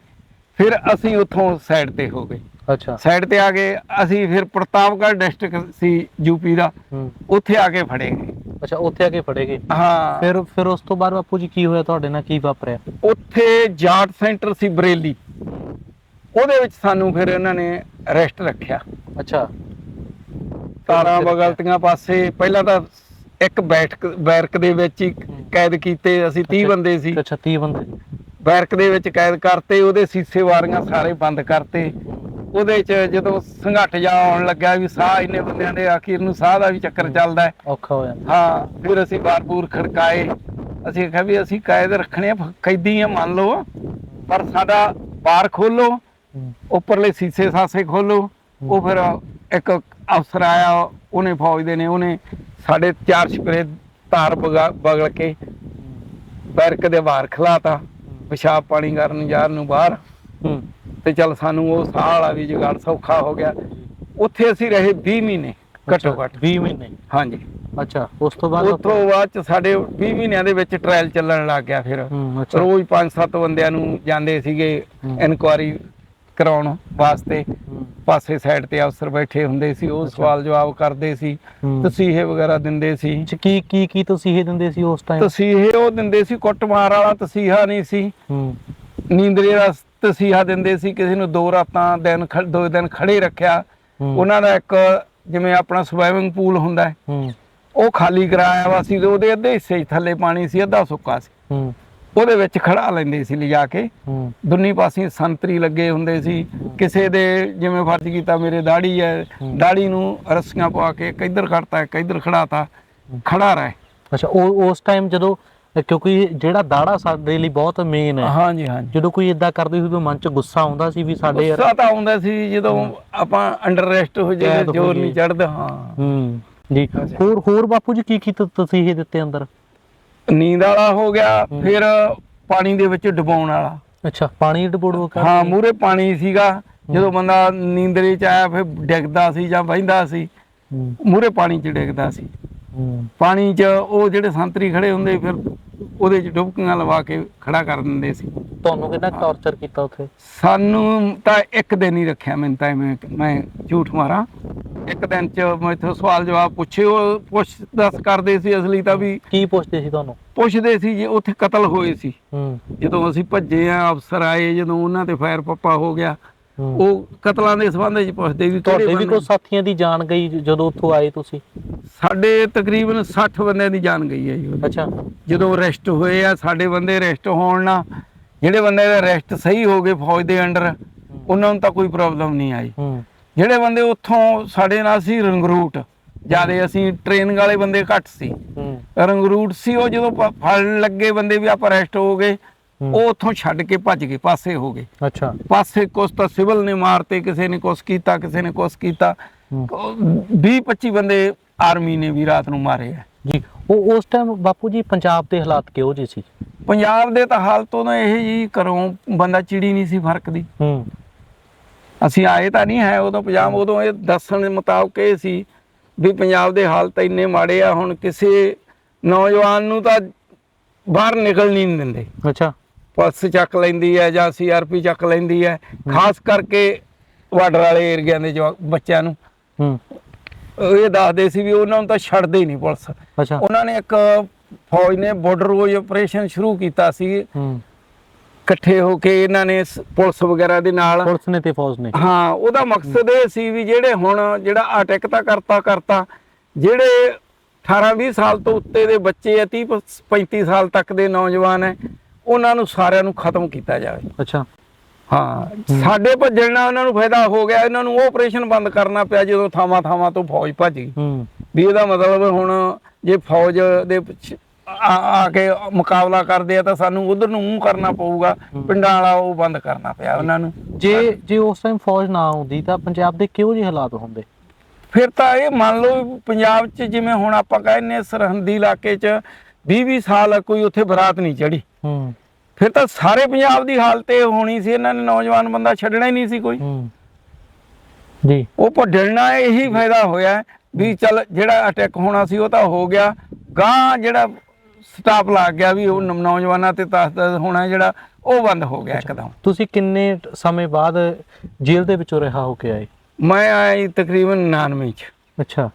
ਫਿਰ ਅਸੀਂ ਉੱਥੋਂ ਸਾਈਡ ਤੇ ਹੋ ਗਏ। ਅੱਛਾ। ਸਾਈਡ ਤੇ ਆ ਗਏ। ਅਸੀਂ ਫਿਰ ਪ੍ਰਤਾਪਗੜ੍ਹ ਡਿਸਟ੍ਰਿਕਟ ਸੀ ਯੂਪੀ ਦਾ। ਉੱਥੇ ਆ ਕੇ ਫੜੇ ਗਏ। ਅੱਛਾ ਉੱਥੇ ਆ ਕੇ ਫੜੇ ਗਏ। ਹਾਂ। ਫਿਰ ਫਿਰ ਉਸ ਤੋਂ ਬਾਅਦ ਬਾਪੂ ਜੀ ਕੀ ਹੋਇਆ ਤੁਹਾਡੇ ਨਾਲ ਕੀ ਵਾਪਰਿਆ? ਉੱਥੇ ਜਾਟ ਸੈਂਟਰ ਸੀ ਬਰੇਲੀ। ਉਹਦੇ ਵਿੱਚ ਸਾਨੂੰ ਫਿਰ ਇਹਨਾਂ ਨੇ ਅਰੈਸਟ ਰੱਖਿਆ। ਅੱਛਾ। ਤਾਰਾਂ ਬਗਲਤੀਆਂ ਪਾਸੇ ਪਹਿਲਾਂ ਤਾਂ ਇੱਕ ਬੈਠਕ ਬੈਰਕ ਦੇ ਵਿੱਚ ਹੀ ਕੈਦ ਕੀਤੇ ਅਸੀਂ 30 ਅੱਛਾ। ਬੰਦੇ ਸੀ। ਅੱਛਾ 30 ਬੰਦੇ ਬੈਰਕ ਦੇ ਵਿੱਚ ਕੈਦ ਕਰਤੇ ਉਹਦੇ ਸੀਸੇ ਵਾਰੀਆਂ ਸਾਰੇ ਬੰਦ ਕਰਤੇ। ਉਹਦੇ ਚ ਜਦੋਂ ਸੰਘਟ ਜਾ ਆਉਣ ਲੱਗਾ ਵੀ ਸਾਹ ਇੰਨੇ ਬੰਦਿਆਂ ਦੇ ਆਖਿਰ ਨੂੰ ਸਾਹ ਦਾ ਵੀ ਚੱਕਰ ਚੱਲਦਾ ਹੈ। ਔਖਾ ਹੋ ਜਾਂਦਾ। ਹਾਂ ਫਿਰ ਅਸੀਂ ਬਾਰਪੂਰ ਖੜਕਾਏ। ਅਸੀਂ ਕਿਹਾ ਵੀ ਅਸੀਂ ਕਾਇਦ ਰੱਖਣੇ ਆ ਕੈਦੀ ਆ ਮੰਨ ਲਓ। ਪਰ ਸਾਡਾ ਬਾਰ ਖੋਲੋ ਉੱਪਰਲੇ ਸੀਸੇ ਸਾਸੇ ਖੋਲੋ ਉਹ ਫਿਰ ਇੱਕ ਅਫਸਰ ਆਇਆ ਉਹਨੇ ਫੌਜ ਦੇ ਨੇ ਉਹਨੇ ਸਾਡੇ ਚਾਰ ਛਪਰੇ ਤਾਰ ਬਗਾ- ਬਗਲ ਕੇ ਬੈਰਕ ਦੇ ਬਾਹਰ ਖਲਾਤਾ। ਪਿਸ਼ਾਬ ਪਾਣੀ ਕਰਨ ਯਾਰ ਨੂੰ ਬਾਹਰ। ਹੂੰ। ਤੇ ਚੱਲ ਸਾਨੂੰ ਉਹ ਸਾਹ ਵਾਲਾ ਵੀ ਜੁਗਾੜ ਸੌਖਾ ਹੋ ਗਿਆ। ਉੱਥੇ ਅਸੀਂ ਰਹੇ 20 ਮਹੀਨੇ ਘੱਟੋ ਘੱਟ। 20 ਮਹੀਨੇ। ਹਾਂਜੀ। ਅੱਛਾ ਉਸ ਤੋਂ ਬਾਅਦ ਉਸ ਤੋਂ ਬਾਅਦ ਚ ਸਾਡੇ 20 ਮਹੀਨਿਆਂ ਦੇ ਵਿੱਚ ਟ੍ਰਾਇਲ ਚੱਲਣ ਲੱਗ ਗਿਆ ਫਿਰ। ਰੋਜ਼ 5-7 ਬੰਦਿਆਂ ਨੂੰ ਜਾਂਦੇ ਸੀਗੇ। ਇਨਕੁਆਰੀ ਕਰਾਉਣ ਵਾਸਤੇ ਪਾਸੇ ਸਾਈਡ ਤੇ ਅਫਸਰ ਬੈਠੇ ਹੁੰਦੇ ਸੀ ਉਹ। ਸਵਾਲ ਜਵਾਬ ਕਰਦੇ ਸੀ। ਤਸੀਹੇ ਵਗੈਰਾ ਦਿੰਦੇ ਸੀ। ਕੀ ਕੀ ਕੀ ਤੁਸੀਂ ਇਹ ਦਿੰਦੇ ਸੀ ਉਸ ਟਾਈਮ ਤਸੀਹੇ ਉਹ ਦਿੰਦੇ ਸੀ ਕੁੱਟਮਾਰ ਵਾਲਾ ਤਸੀਹਾ ਨਹੀਂ ਸੀ। ਨੀਂਦਰੇ ਦਾ ਤਸੀਹਾ ਦਿੰਦੇ ਸੀ ਕਿਸੇ ਨੂੰ ਦੋ ਰਾਤਾਂ ਦਿਨ ਦੋ ਦਿਨ ਖੜੇ ਰੱਖਿਆ। ਉਹਨਾਂ ਦਾ ਇੱਕ ਜਿਵੇਂ ਆਪਣਾ ਸਵੈਮਿੰਗ ਪੂਲ ਹੁੰਦਾ ਹੈ। ਉਹ ਖਾਲੀ ਕਰਾਇਆ ਵਾ ਸੀ ਉਹਦੇ ਅੱਧੇ ਹਿੱਸੇ 'ਚ ਥੱਲੇ ਪਾਣੀ ਸੀ ਅੱਧਾ ਸੁੱਕਾ ਸੀ। ਉਹਦੇ ਵਿੱਚ ਖੜਾ ਲੈਂਦੇ ਸੀ ਲਿਜਾ ਕੇ। ਦੁੰਨੀ ਪਾਸੇ ਸੰਤਰੀ ਲੱਗੇ ਹੁੰਦੇ ਸੀ। ਕਿਸੇ ਦੇ ਜਿਵੇਂ ਫਰਜ਼ ਕੀਤਾ ਮੇਰੇ ਦਾੜੀ ਹੈ। ਦਾੜੀ ਨੂੰ ਰੱਸੀਆਂ ਪਵਾ ਕੇ ਇੱਕ ਇੱਧਰ ਖੜਤਾ ਇੱਕ ਇੱਧਰ ਖੜਾਤਾ ਖੜਾ ਰਹੇ। ਅੱਛਾ ਉਹ ਉਸ ਟਾਈਮ ਜਦੋਂ ਕਿਉਂਕਿ ਜਿਹੜਾ ਦਾੜਾ ਸਾਡੇ ਲਈ ਬਹੁਤ ਮੇਨ ਹੈ ਹਾਂਜੀ ਹਾਂਜੀ। ਜਦੋਂ ਕੋਈ ਇਦਾਂ ਕਰਦੇ ਸੀ ਉਦੋਂ ਮਨ ਚ ਗੁੱਸਾ ਆਉਂਦਾ ਸੀ ਵੀ ਸਾਡੇ ਯਾਰ ਗੁੱਸਾ ਤਾਂ ਆਉਂਦਾ ਸੀ ਜਦੋਂ ਆਪਾਂ ਅੰਡਰ ਰੈਸਟ ਹੋ ਹੋ ਜ਼ੋਰ ਜਾਈਏ। ਨਹੀਂ ਚੜਦਾ ਹਾਂ। ਹੂੰ। ਜੀ। ਹੋਰ ਹੋਰ ਬਾਪੂ ਜੀ ਕੀ ਕੀ ਤ- ਤੁਸੀਂ ਇਹ ਦਿੱਤੇ ਅੰਦਰ? ਨੀਂਦ ਵਾਲਾ ਹੋ ਗਿਆ। ਫਿਰ ਪਾਣੀ ਦੇ ਵਿੱਚ ਡੁਬਾਉਣ ਵਾਲਾ। ਅੱਛਾ ਪਾਣੀ ਡਬੋੜੋ ਕਰ ਹਾਂ ਮੂਰੇ ਪਾਣੀ ਸੀਗਾ ਜਦੋਂ ਬੰਦਾ ਨੀਂਦਰੇ ਚ ਆਇਆ ਫਿਰ ਡਿੱਗਦਾ ਸੀ ਜਾਂ ਬਹਿੰਦਾ ਸੀ ਮੂਰੇ ਪਾਣੀ ਚ ਡਿੱਗਦਾ ਸੀ। ਪਾਣੀ 'ਚ ਉਹ ਜਿਹੜੇ ਸੰਤਰੀ ਖੜੇ ਹੁੰਦੇ ਫਿਰ ਉਹਦੇ 'ਚ ਡੁਬਕੀਆਂ ਲਵਾ ਕੇ ਖੜਾ ਕਰ ਦਿੰਦੇ ਸੀ। ਤੁਹਾਨੂੰ ਕਿੰਨਾ ਟੌਰਚਰ ਕੀਤਾ ਉੱਥੇ? ਸਾਨੂੰ ਤਾਂ ਇੱਕ ਦਿਨ ਹੀ ਰੱਖਿਆ ਮੈਨੂੰ ਤਾਂ ਐਵੇਂ ਮੈਂ ਝੂਠ ਮਾਰਾਂ। ਇੱਕ ਦਿਨ ਚ ਮੈਥੋਂ ਸਵਾਲ ਜਵਾਬ ਪੁੱਛੇ ਉਹ ਪੁੱਛ ਦੱਸ ਕਰਦੇ ਸੀ ਅਸਲੀ ਤਾਂ ਵੀ ਕੀ ਪੁੱਛਦੇ ਸੀ ਤੁਹਾਨੂੰ? ਪੁੱਛਦੇ ਸੀ ਜੇ ਉੱਥੇ ਕਤਲ ਹੋਏ ਸੀ। ਹੂੰ। ਜਦੋਂ ਅਸੀਂ ਭੱਜੇ ਆ ਅਫਸਰ ਆਏ ਜਦੋਂ ਉਹਨਾਂ ਤੇ ਫਾਇਰ ਪੱਪਾ ਹੋ ਗਿਆ। ਉਹ ਕਤਲਾਂ ਦੇ ਸੰਬੰਧ ਵਿੱਚ ਪੁੱਛਦੇ ਵੀ ਤੁਹਾਡੇ ਵੀ ਕੋਈ ਸਾਥੀਆਂ ਦੀ ਜਾਨ ਗਈ ਜਦੋਂ ਉੱਥੋਂ ਆਏ ਤੁਸੀਂ? ਸਾਡੇ ਤਕਰੀਬਨ 60 ਬੰਦਿਆਂ ਦੀ ਜਾਨ ਗਈ ਹੈ ਜੀ। ਅੱਛਾ। ਜਦੋਂ ਅਰੈਸਟ ਹੋਏ ਆ ਸਾਡੇ ਬੰਦੇ ਅਰੈਸਟ ਹੋਣ ਨਾਲ ਜਿਹੜੇ ਬੰਦੇ ਦੇ ਅਰੈਸਟ ਸਹੀ ਹੋ ਗਏ ਫੌਜ ਦੇ ਅੰਡਰ ਉਹਨਾਂ ਨੂੰ ਤਾਂ ਕੋਈ ਪ੍ਰੋਬਲਮ ਨਹੀਂ ਆਈ। ਜਿਹੜੇ ਬੰਦੇ ਉੱਥੋਂ ਸਾਡੇ ਨਾਲ ਸੀ ਰੰਗਰੂਟ ਜਿਆਦੇ ਅਸੀਂ ਟ੍ਰੇਨਿੰਗ ਵਾਲੇ ਬੰਦੇ ਘੱਟ ਸੀ। ਰੰਗਰੂਟ ਸੀ ਉਹ ਜਦੋਂ ਫੜਨ ਲੱਗੇ ਬੰਦੇ ਵੀ ਆਪਾਂ ਅਰੈਸਟ ਹੋ ਗਏ। ਉਹ ਉੱਥੋਂ ਛੱਡ ਕੇ ਭੱਜ ਗਏ ਪਾਸੇ ਹੋ ਗਏ। ਅੱਛਾ। ਪਾਸੇ ਕੁਛ ਤਾਂ ਸਿਵਲ ਨੇ ਮਾਰਤੇ ਕਿਸੇ ਨੇ ਕੁਛ ਕੀਤਾ ਕਿਸੇ ਨੇ ਕੁਛ ਕੀਤਾ। ਹੂੰ। 20 25 ਬੰਦੇ ਆਰਮੀ ਨੇ ਵੀ ਰਾਤ ਨੂੰ ਮਾਰੇ ਆ। ਜੀ ਉਹ ਉਸ ਟਾਈਮ ਬਾਪੂ ਜੀ ਪੰਜਾਬ ਦੇ ਹਾਲਾਤ ਕਿਹੋ ਜਿਹੇ ਸੀ? ਪੰਜਾਬ ਦੇ ਤਾਂ ਹਾਲਤ ਉਦੋਂ ਇਹ ਜੀ ਘਰੋਂ ਬੰਦਾ ਚਿੜੀ ਨਹੀਂ ਸੀ ਫਰਕਦੀ। ਹੂੰ। ਅਸੀਂ ਆਏ ਤਾਂ ਨਹੀਂ ਹੈ ਉਦੋਂ ਪੰਜਾਬ ਉਦੋਂ ਇਹ ਦੱਸਣ ਦੇ ਮੁਤਾਬਕ ਇਹ ਸੀ ਵੀ ਪੰਜਾਬ ਦੇ ਹਾਲਤ ਇੰਨੇ ਮਾੜੇ ਆ ਹੁਣ ਕਿਸੇ ਨੌਜਵਾਨ ਨੂੰ ਤਾਂ ਬਾਹਰ ਨਿਕਲ ਨਹੀਂ ਦਿੰਦੇ। ਅੱਛਾ। ਪੁਲਿਸ ਚੱਕ ਲੈਂਦੀ ਹੈ ਜਾਂ ਸੀਆਰਪੀ ਚੱਕ ਲੈਂਦੀ ਹੈ ਖਾਸ ਕਰਕੇ ਬਾਰਡਰ ਵਾਲੇ ਏਰੀਆ ਦੇ ਬੱਚਿਆਂ ਨੂੰ। ਹੂੰ। ਇਹ ਦੱਸਦੇ ਸੀ ਵੀ ਉਹਨਾਂ ਨੂੰ ਤਾਂ ਛੱਡਦੇ ਹੀ ਨਹੀਂ ਪੁਲਿਸ। ਅੱਛਾ। ਉਹਨਾਂ ਨੇ ਇੱਕ ਫੌਜ ਨੇ ਬਾਰਡਰ ਰੋਜ਼ ਆਪਰੇਸ਼ਨ ਸ਼ੁਰੂ ਕੀਤਾ ਸੀ। ਹੂੰ। ਇਕੱਠੇ ਹੋ ਕੇ ਇਹਨਾਂ ਨੇ ਪੁਲਿਸ ਵਗੈਰਾ ਦੇ ਨਾਲ ਪੁਲਿਸ ਨੇ ਤੇ ਫੌਜ ਨੇ। ਹਾਂ ਉਹਦਾ ਮਕਸਦ ਇਹ ਸੀ ਵੀ ਜਿਹੜੇ ਹੁਣ ਜਿਹੜਾ ਅਟੈਕ ਤਾਂ ਕਰਤਾ ਕਰਤਾ ਜਿਹੜੇ 18 20 ਸਾਲ ਤੋਂ ਉੱਤੇ ਦੇ ਬੱਚੇ ਆ 30 35 ਸਾਲ ਤੱਕ ਦੇ ਨੌਜਵਾਨ ਹੈ ਉਹਨਾਂ ਨੂੰ ਸਾਰਿਆਂ ਨੂੰ ਖਤਮ ਕੀਤਾ ਜਾਵੇ। ਅੱਛਾ। ਹਾਂ ਸਾਡੇ ਭੱਜਣ ਨਾਲ ਉਹਨਾਂ ਨੂੰ ਫਾਇਦਾ ਹੋ ਗਿਆ ਇਹਨਾਂ ਨੂੰ ਉਹ ਆਪਰੇਸ਼ਨ ਬੰਦ ਕਰਨਾ ਪਿਆ ਜਦੋਂ ਥਾਵਾਂ ਥਾਵਾਂ ਤੋਂ ਫੌਜ ਭੱਜ ਗਈ। ਹੂੰ। ਵੀ ਇਹਦਾ ਮਤਲਬ ਹੁਣ ਜੇ ਫੌਜ ਦੇ ਆ ਕੇ ਮੁਕਾਬਲਾ ਕਰਦੇ ਆ ਤਾਂ ਸਾਨੂੰ ਉਧਰ ਨੂੰ ਮੂੰਹ ਕਰਨਾ ਪਊਗਾ ਪਿੰਡਾਂ ਵਾਲਾ ਉਹ ਬੰਦ ਕਰਨਾ ਪਿਆ ਉਹਨਾਂ ਨੂੰ। ਜੇ ਜੇ ਉਸ ਟਾਈਮ ਫੌਜ ਨਾ ਆਉਂਦੀ ਤਾਂ ਪੰਜਾਬ ਦੇ ਕਿਹੋ ਜਿਹੇ ਹਾਲਾਤ ਹੁੰਦੇ? ਫਿਰ ਤਾਂ ਇਹ ਮੰਨ ਲਓ ਪੰਜਾਬ 'ਚ ਜਿਵੇਂ ਹੁਣ ਆਪਾਂ ਕਹਿੰਦੇ ਸਰਹੰਦੀ ਇਲਾਕੇ 'ਚ 20-20 ਸਾਲ ਕੋਈ ਉੱਥੇ ਬਰਾਤ ਨਹੀਂ ਚੜੀ ਹੂੰ। ਫਿਰ ਤਾਂ ਸਾਰੇ ਪੰਜਾਬ ਦੀ ਹਾਲਤ ਇਹ ਹੋਣੀ ਸੀ ਇਹਨਾਂ ਨੇ ਨੌਜਵਾਨ ਬੰਦਾ ਛੱਡਣਾ ਹੀ ਨਹੀਂ ਸੀ ਕੋਈ। ਹੂੰ। ਜੀ। ਉਹ ਭੱਜਣਾ ਇਹੀ ਫਾਇਦਾ ਹੋਇਆ ਵੀ ਚੱਲ ਜਿਹੜਾ ਅਟੈਕ ਹੋਣਾ ਸੀ ਉਹ ਤਾਂ ਹੋ ਗਿਆ। ਗਾਂ ਜਿਹੜਾ ਸਟਾਪ ਲੱਗ ਗਿਆ ਵੀ ਉਹ ਨੌਜਵਾਨਾਂ ਤੇ ਤਸਦ ਹੋਣਾ ਜਿਹੜਾ ਉਹ ਬੰਦ ਹੋ ਗਿਆ ਇੱਕਦਮ। ਤੁਸੀਂ ਕਿੰਨੇ ਸਮੇਂ ਬਾਅਦ ਜੇਲ੍ਹ ਦੇ ਵਿੱਚੋਂ ਰਿਹਾ ਹੋ ਕੇ ਆਏ? ਮੈਂ ਆਇਆ ਤਕਰੀਬਨ 99 ਚ। ਅੱਛਾ।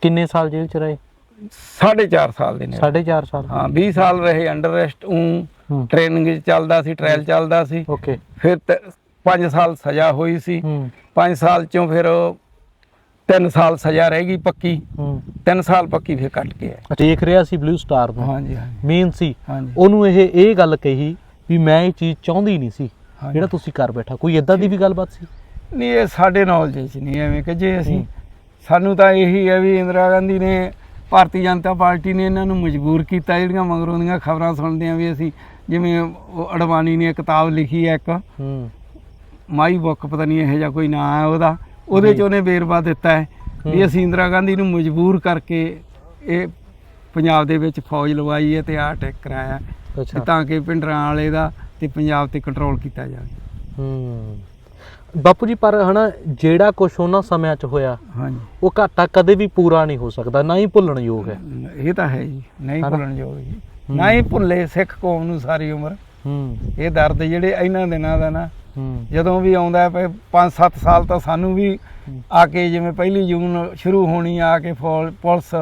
ਕਿੰਨੇ ਸਾਲ ਜੇਲ੍ਹ ਚ ਰਹੇ? ਸਾਢੇ ਚਾਰ ਸਾਲ ਦੇ ਨੇ 4.5 ਸਾਲ। ਹਾਂ 20 ਸਾਲ ਰਹੇ ਅੰਡਰ ਅਰੈਸਟ ਉਂ ਟ੍ਰੇਨਿੰਗ ਚੱਲਦਾ ਸੀ ਟ੍ਰਾਇਲ ਚੱਲਦਾ ਸੀ। ਓਕੇ। ਫਿਰ 5 ਸਾਲ ਸਜ਼ਾ ਹੋਈ ਸੀ। ਹੂੰ। 5 ਸਾਲ ਚੋਂ ਫਿਰ 3 ਸਾਲ ਸਜ਼ਾ ਰਹਿ ਗਈ ਪੱਕੀ। ਹੂੰ। 3 ਸਾਲ ਪੱਕੀ ਫਿਰ ਕੱਟ ਕੇ ਆਏ। ਦੇਖ ਰਿਹਾ ਸੀ ਬਲੂ ਸਟਾਰ ਨੂੰ। ਹਾਂਜੀ ਮੇਨ ਸੀ। ਉਹਨੂੰ ਇਹ ਇਹ ਗੱਲ ਕਹੀ ਵੀ ਮੈਂ ਇਹ ਚੀਜ਼ ਚਾਹੁੰਦੀ ਨਹੀਂ ਸੀ। ਜਿਹੜਾ ਤੁਸੀਂ ਕਰ ਬੈਠਾ ਕੋਈ ਇਦਾਂ ਦੀ ਵੀ ਗੱਲਬਾਤ ਸੀ? ਨਹੀਂ ਇਹ ਸਾਡੇ ਨੌਲੇਜ 'ਚ ਨਹੀਂ ਐਵੇਂ ਕਿ ਜੇ ਅਸੀਂ। ਸਾਨੂੰ ਤਾਂ ਇਹੀ ਹੈ ਵੀ ਇੰਦਰਾ ਗਾਂਧੀ ਨੇ ਭਾਰਤੀ ਜਨਤਾ ਪਾਰਟੀ ਨੇ ਇਹਨਾਂ ਨੂੰ ਮਜਬੂਰ ਕੀਤਾ ਜਿਹੜੀਆਂ ਮਗਰੋਂ ਦੀਆਂ ਖਬਰਾਂ ਸੁਣਦੇ ਆ ਵੀ ਅਸੀਂ ਜਿਵੇਂ ਉਹ ਅਡਵਾਨੀ ਨੇ ਕਿਤਾਬ ਲਿਖੀ ਹੈ ਇੱਕ। ਹੂੰ। ਮਾਈ ਬੁੱਕ ਪਤਾ ਨਹੀਂ ਇਹੋ ਜਿਹਾ ਕੋਈ ਨਾਂ ਹੈ ਉਹਦਾ। ਉਹਦੇ 'ਚ ਉਹਨੇ ਵੇਰਵਾ ਦਿੱਤਾ ਹੈ ਵੀ। ਅਸੀਂ ਇੰਦਰਾ ਗਾਂਧੀ ਨੂੰ ਮਜਬੂਰ ਕਰਕੇ ਇਹ ਪੰਜਾਬ ਦੇ ਵਿੱਚ ਫੌਜ ਲਵਾਈ ਹੈ ਤੇ ਆਹ ਅਟੈਕ ਕਰਾਇਆ ਤਾਂ ਕਿ ਪਿੰਡਰਾਂ ਵਾਲੇ ਦਾ ਤੇ ਪੰਜਾਬ ਤੇ ਕੰਟਰੋਲ ਕੀਤਾ ਜਾਵੇ। ਹੂੰ। ਬਾਪੂ ਜੀ ਪਰ ਹਨਾ ਜਿਹੜਾ ਕੁਝ ਉਹਨਾਂ ਸਮਿਆਂ 'ਚ ਹੋਇਆ ਹਾਂਜੀ। ਉਹ ਘਾਟਾ ਕਦੇ ਵੀ ਪੂਰਾ ਨਹੀਂ ਹੋ ਸਕਦਾ ਨਾ ਹੀ ਭੁੱਲਣ ਯੋਗ ਹੈ। ਇਹ ਤਾਂ ਹੈ ਜੀ ਨਹੀਂ? ਭੁੱਲਣ ਯੋਗ ਜੀ। ਨਾ ਹੀ ਭੁੱਲੇ ਸਿੱਖ ਕੌਮ ਨੂੰ ਸਾਰੀ ਉਮਰ। ਹੂੰ। ਇਹ ਦਰਦ ਜਿਹੜੇ ਇਹਨਾਂ ਦਿਨਾਂ ਦਾ ਨਾ ਜਦੋਂ ਵੀ ਆਉਂਦਾ ਹੈ 5-7 ਸਾਲ ਤਾਂ ਸਾਨੂੰ ਵੀ ਆ ਕੇ ਜਿਵੇਂ ਪਹਿਲੀ ਜੂਨ ਸ਼ੁਰੂ ਹੋਣੀ ਆ ਕੇ ਪੁਲਿਸ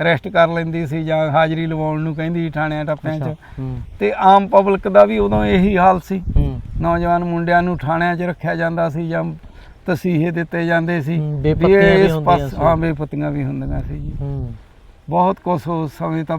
ਅਰੈਸਟ ਕਰ ਲੈਂਦੀ ਸੀ ਜਾਂ ਹਾਜ਼ਰੀ ਲਵਾਉਣ ਨੂੰ ਕਹਿੰਦੀ ਥਾਣਿਆਂ ਟੱਪਿਆਂ 'ਚ। ਤੇ ਆਮ ਪਬਲਿਕ ਦਾ ਵੀ ਉਦੋਂ ਇਹੀ ਹਾਲ ਸੀ। ਨੌਜਵਾਨ ਮੁੰਡਿਆਂ ਨੂੰ ਥਾਣਿਆਂ 'ਚ ਰੱਖਿਆ ਜਾਂਦਾ ਸੀ ਜਾਂ ਤਸੀਹੇ ਦਿੱਤੇ ਜਾਂਦੇ ਸੀ ਬੇਪੱਤੀਆਂ ਵੀ ਹੁੰਦੀਆਂ ਸੀ। ਹਾਂ ਬੇਪਤੀਆਂ ਵੀ ਹੁੰਦੀਆਂ ਸੀ ਜੀ। ਬਹੁਤ ਕੁਛ ਉਸ ਸਮੇਂ ਤਾਂ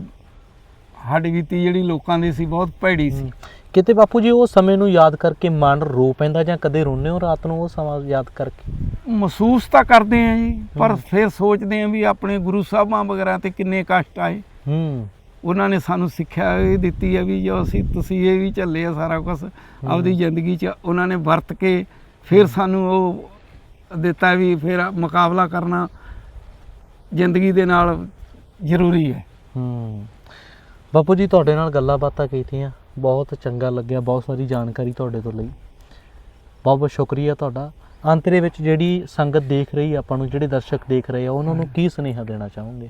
ਸਾਡੀ ਬੀਤੀ ਜਿਹੜੀ ਲੋਕਾਂ ਦੀ ਸੀ ਬਹੁਤ ਭੈੜੀ ਸੀ। ਕਿਤੇ ਬਾਪੂ ਜੀ ਉਹ ਸਮੇਂ ਨੂੰ ਯਾਦ ਕਰਕੇ ਮਨ ਰੋ ਪੈਂਦਾ ਜਾਂ ਕਦੇ ਰੋਂਦੇ ਹੋ ਰਾਤ ਨੂੰ ਉਹ ਸਮਾਂ ਯਾਦ ਕਰਕੇ? ਮਹਿਸੂਸ ਤਾਂ ਕਰਦੇ ਆ ਜੀ ਪਰ। ਫਿਰ ਸੋਚਦੇ ਆ ਵੀ ਆਪਣੇ ਗੁਰੂ ਸਾਹਿਬਾਂ ਵਗੈਰਾ ਤੇ ਕਿੰਨੇ ਕਸ਼ਟ ਆਏ। ਹੂੰ। ਉਹਨਾਂ ਨੇ ਸਾਨੂੰ ਸਿੱਖਿਆ ਇਹ ਦਿੱਤੀ ਹੈ ਵੀ ਜੋ ਅਸੀਂ ਤੁਸੀਂ ਇਹ ਵੀ ਝੱਲੇ ਆ ਸਾਰਾ ਕੁਝ ਆਪਦੀ ਜ਼ਿੰਦਗੀ 'ਚ। ਉਹਨਾਂ ਨੇ ਵਰਤ ਕੇ ਫਿਰ ਸਾਨੂੰ ਉਹ ਦਿੱਤਾ ਵੀ ਫਿਰ ਮੁਕਾਬਲਾ ਕਰਨਾ ਜ਼ਿੰਦਗੀ ਦੇ ਨਾਲ ਜ਼ਰੂਰੀ ਹੈ। ਹੂੰ। ਬਾਪੂ ਜੀ ਤੁਹਾਡੇ ਨਾਲ ਗੱਲਾਂ ਬਾਤਾਂ ਕੀਤੀਆਂ ਬਹੁਤ ਚੰਗਾ ਲੱਗਿਆ ਬਹੁਤ ਸਾਰੀ ਜਾਣਕਾਰੀ ਤੁਹਾਡੇ ਤੋਂ ਲਈ। ਬਹੁਤ ਬਹੁਤ ਸ਼ੁਕਰੀਆ ਤੁਹਾਡਾ। ਅੰਤ ਦੇ ਵਿੱਚ ਜਿਹੜੀ ਸੰਗਤ ਦੇਖ ਰਹੀ ਆਪਾਂ ਨੂੰ ਜਿਹੜੇ ਦਰਸ਼ਕ ਦੇਖ ਰਹੇ ਆ ਉਹਨਾਂ ਨੂੰ ਕੀ ਸੁਨੇਹਾ ਦੇਣਾ ਚਾਹੋਗੇ?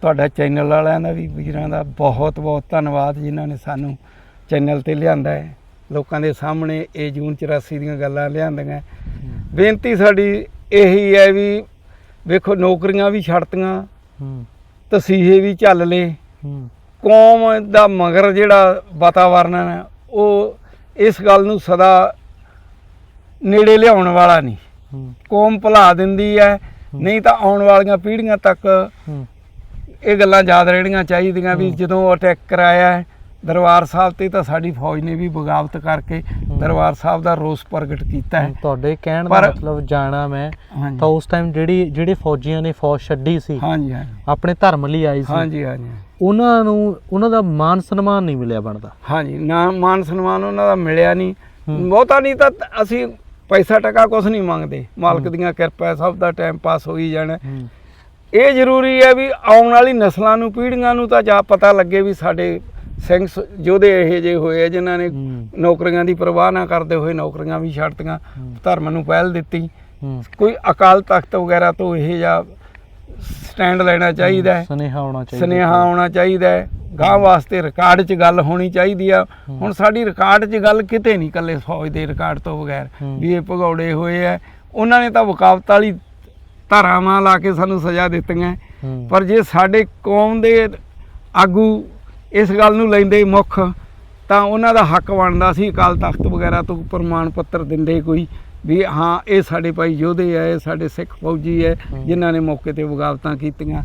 ਤੁਹਾਡਾ ਚੈਨਲ ਵਾਲਿਆਂ ਦਾ ਵੀ ਵੀਰਾਂ ਦਾ ਬਹੁਤ ਬਹੁਤ ਧੰਨਵਾਦ ਜਿਨ੍ਹਾਂ ਨੇ ਸਾਨੂੰ ਚੈਨਲ ਤੇ ਲਿਆਂਦਾ ਹੈ। ਲੋਕਾਂ ਦੇ ਸਾਹਮਣੇ ਇਹ ਜੂਨ 84 ਦੀਆਂ ਗੱਲਾਂ ਲਿਆਂਦੀਆਂ। ਬੇਨਤੀ ਸਾਡੀ ਇਹੀ ਹੈ ਵੀ ਵੇਖੋ ਨੌਕਰੀਆਂ ਵੀ ਛੱਡਤੀਆਂ ਤਸੀਹੇ ਵੀ ਲਏ। ਹੂੰ। ਕੌਮ ਦਾ ਮਗਰ ਜਿਹੜਾ ਵਾਤਾਵਰਨ ਹੈ ਉਹ ਇਸ ਗੱਲ ਨੂੰ ਸਦਾ ਨੇੜੇ ਲਿਆਉਣ ਵਾਲਾ ਨਹੀਂ। ਕੌਮ ਭੁਲਾ ਦਿੰਦੀ ਹੈ ਨਹੀਂ ਤਾਂ ਆਉਣ ਵਾਲੀਆਂ ਪੀੜ੍ਹੀਆਂ ਤੱਕ ਇਹ ਗੱਲਾਂ ਯਾਦ ਰਹਿਣੀਆਂ ਚਾਹੀਦੀਆਂ ਵੀ ਜਦੋਂ ਅਟੈਕ ਕਰਾਇਆ ਦਰਬਾਰ ਸਾਹਿਬ ਤੇ ਤਾਂ ਸਾਡੀ ਫੌਜ ਨੇ ਵੀ ਬਗਾਵਤ ਕਰਕੇ ਦਰਬਾਰ ਸਾਹਿਬ ਦਾ ਰੋਸ ਪ੍ਰਗਟ ਕੀਤਾ ਹੈ। ਤੁਹਾਡੇ ਕਹਿਣ ਦਾ ਮਤਲਬ ਜਾਣਾ ਮੈਂ ਤਾਂ ਉਸ ਟਾਈਮ ਜਿਹੜੀ ਜਿਹੜੇ ਫੌਜੀਆਂ ਨੇ ਫੌਜ ਛੱਡੀ ਸੀ ਹਾਂਜੀ ਹਾਂਜੀ। ਆਪਣੇ ਧਰਮ ਲਈ ਆਈ ਸੀ ਹਾਂਜੀ ਹਾਂਜੀ। ਉਹਨਾਂ ਨੂੰ ਉਹਨਾਂ ਦਾ ਮਾਨ ਸਨਮਾਨ ਨਹੀਂ ਮਿਲਿਆ ਬਣਦਾ। ਹਾਂਜੀ ਨਾ ਮਾਨ ਸਨਮਾਨ ਉਹਨਾਂ ਦਾ ਮਿਲਿਆ ਨਹੀਂ। ਬਹੁਤਾ ਨਹੀਂ ਤਾਂ ਅਸੀਂ ਪੈਸਾ ਟਕਾ ਕੁਝ ਨਹੀਂ ਮੰਗਦੇ। ਮਾਲਕ ਦੀਆਂ ਕਿਰਪਾ ਹੈ, ਸਭ ਦਾ ਟਾਈਮ ਪਾਸ ਹੋਈ ਜਾਣਾ। ਹੂੰ। ਇਹ ਜ਼ਰੂਰੀ ਹੈ ਵੀ ਆਉਣ ਵਾਲੀ ਨਸਲਾਂ ਨੂੰ ਪੀੜ੍ਹੀਆਂ ਨੂੰ ਤਾਂ ਜਾ ਪਤਾ ਲੱਗੇ ਵੀ ਸਾਡੇ ਸਿੰਘ ਸ- ਯੋਧੇ ਇਹੋ ਜਿਹੇ ਹੋਏ ਆ ਜਿਨ੍ਹਾਂ ਨੇ ਹੂੰ। ਨੌਕਰੀਆਂ ਦੀ ਪਰਵਾਹ ਨਾ ਕਰਦੇ ਹੋਏ ਨੌਕਰੀਆਂ ਵੀ ਛੱਡਤੀਆਂ ਹੂੰ। ਧਰਮ ਨੂੰ ਪਹਿਲ ਦਿੱਤੀ। ਹੂੰ। ਕੋਈ ਅਕਾਲ ਤਖਤ ਵਗੈਰਾ ਤੋਂ ਇਹ ਜਿਹਾ ਸਟੈਂਡ ਲੈਣਾ ਚਾਹੀਦਾ ਹੈ। ਸੁਨੇਹਾ ਆਉਣਾ ਚਾਹੀਦਾ ਸੁਨੇਹਾ ਆਉਣਾ ਚਾਹੀਦਾ ਹੈ। ਗਾਂ ਵਾਸਤੇ ਰਿਕਾਰਡ 'ਚ ਗੱਲ ਹੋਣੀ ਚਾਹੀਦੀ ਆ। ਹੁਣ ਸਾਡੀ ਰਿਕਾਰਡ 'ਚ ਗੱਲ ਕਿਤੇ ਨਹੀਂ ਕੱਲੇ ਫੌਜ ਦੇ ਰਿਕਾਰਡ ਤੋਂ ਬਗੈਰ। ਵੀ ਇਹ ਭਗੌੜੇ ਹੋਏ ਆ। ਉਹਨਾਂ ਨੇ ਤਾਂ ਵਕਾਲਤ ਵਾਲੀ ਧਾਰਾਵਾਂ ਲਾ ਕੇ ਸਾਨੂੰ ਸਜ਼ਾ ਦਿੱਤੀਆਂ। ਪਰ ਜੇ ਸਾਡੇ ਕੌਮ ਦੇ ਆਗੂ ਇਸ ਗੱਲ ਨੂੰ ਲੈਂਦੇ ਮੁੱਖ ਤਾਂ ਉਹਨਾਂ ਦਾ ਹੱਕ ਬਣਦਾ ਸੀ ਅਕਾਲ ਤਖਤ ਵਗੈਰਾ ਤੋਂ ਪ੍ਰਮਾਣ ਪੱਤਰ ਦਿੰਦੇ ਕੋਈ। ਵੀ ਹਾਂ ਇਹ ਸਾਡੇ ਭਾਈ ਯੋਧੇ ਆ ਇਹ ਸਾਡੇ ਸਿੱਖ ਫੌਜੀ ਹੈ। ਜਿਨ੍ਹਾਂ ਨੇ ਮੌਕੇ ਤੇ ਬਗਾਵਤਾਂ ਕੀਤੀਆਂ।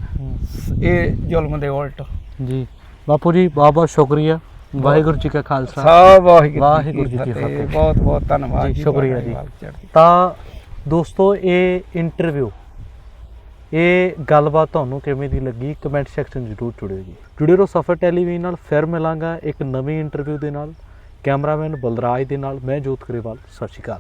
ਇਹ ਜ਼ੁਲਮ ਦੇ ਉਲਟ। ਜੀ। ਬਾਪੂ ਜੀ ਬਹੁਤ ਬਹੁਤ ਸ਼ੁਕਰੀਆ। ਵਾਹਿਗੁਰੂ ਜੀ ਕਾ ਖਾਲਸਾ। ਸਭ ਵਾਹਿਗੁਰੂ ਵਾਹਿਗੁਰੂ ਜੀ ਕੀ ਫਤਿਹ। ਬਹੁਤ ਬਹੁਤ ਧੰਨਵਾਦ ਜੀ, ਸ਼ੁਕਰੀਆ ਜੀ। ਤਾਂ ਦੋਸਤੋ ਇਹ ਇੰਟਰਵਿਊ ਇਹ ਗੱਲਬਾਤ ਤੁਹਾਨੂੰ ਕਿਵੇਂ ਦੀ ਲੱਗੀ ਕਮੈਂਟ ਸੈਕਸ਼ਨ ਜ਼ਰੂਰ ਜੁੜਿਓ ਜੀ। ਜੁੜੇ ਰਹੋ ਸਫਰ ਟੈਲੀਵਿਜ਼ਨ ਨਾਲ ਫਿਰ ਮਿਲਾਂਗਾ ਇੱਕ ਨਵੀਂ ਇੰਟਰਵਿਊ ਦੇ ਨਾਲ। ਕੈਮਰਾਮੈਨ ਬਲਰਾਜ ਦੇ ਨਾਲ ਮੈਂ ਜੋਤ ਗਰੇਵਾਲ ਸਤਿ ਸ਼੍ਰੀ ਅਕਾਲ।